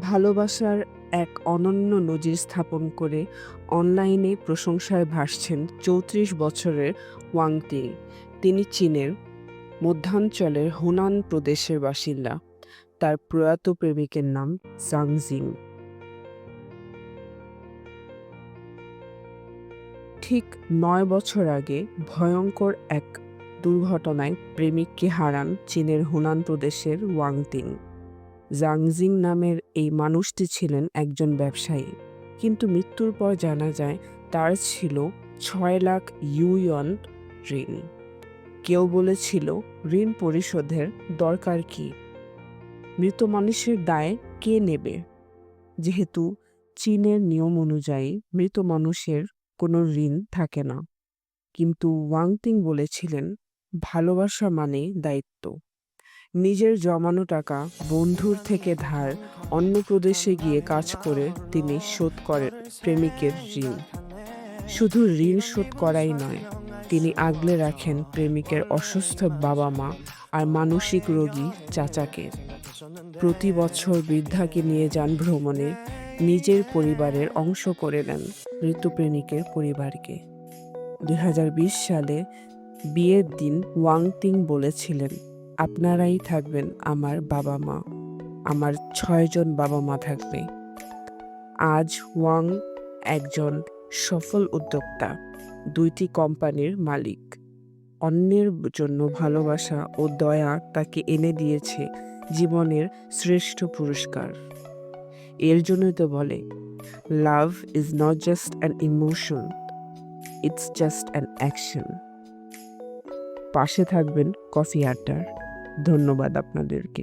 ভালোবাসার এক অনন্য নজির স্থাপন করে অনলাইনে প্রশংসায় ভাসছেন চৌত্রিশ বছরের ওয়াং তি। তিনি চীনের মধ্যাঞ্চলের হুনান প্রদেশের বাসিন্দা। তার প্রয়াত প্রেমিকের নাম জাংজিং ঠিক নয় বছর আগে ভয়ঙ্কর এক দুর্ঘটনায় প্রেমিককে হারান চীনের হুনান প্রদেশের ওয়াংতিং জাংজিং নামের এই মানুষটি ছিলেন একজন ব্যবসায়ী। কিন্তু মৃত্যুর পর জানা যায়, তার ছিল ছয় লাখ ইউয়ন ঋণ। কেউ বলেছিল, ঋণ পরিশোধের দরকার কি? মৃত মানুষের দায় কে নেবে? যেহেতু চীনের নিয়ম অনুযায়ী মৃত মানুষের কোনো ঋণ থাকে না। কিন্তু ওয়াংতিং বলেছিলেন, ভালোবাসা মানে দায়িত্ব। নিজের জমানো টাকা বন্ধুর থেকে ধার অন্য প্রদেশে গিয়ে কাজ করে তিনি শোধ করেন প্রেমিকের ঋণ। শুধু ঋণ শোধ করাই নয়, তিনি আগলে রাখেন প্রেমিকের অসুস্থ বাবা মা আর মানসিক রোগী চাচাকে। প্রতি বছর বৃদ্ধাকে নিয়ে যান ভ্রমণে নিজের পরিবারের অংশ করে নেন মৃত প্রেমিকের পরিবারকে। দু হাজার বিশ সালে বিয়ের দিন ওয়াংতিং বলেছিলেন আপনারাই থাকবেন আমার বাবা মা। আমার ছয়জন বাবা মা থাকবে। আজ ওয়াং একজন সফল উদ্যোক্তা, দুইটি কোম্পানির মালিক। অন্যের জন্য ভালোবাসা ও দয়া তাকে এনে দিয়েছে জীবনের শ্রেষ্ঠ পুরস্কার। এর জন্যই তো বলে love is not just an emotion it's just an action পাশে থাকবেন কফি আড্ডার। ধন্যবাদ আপনাদেরকে।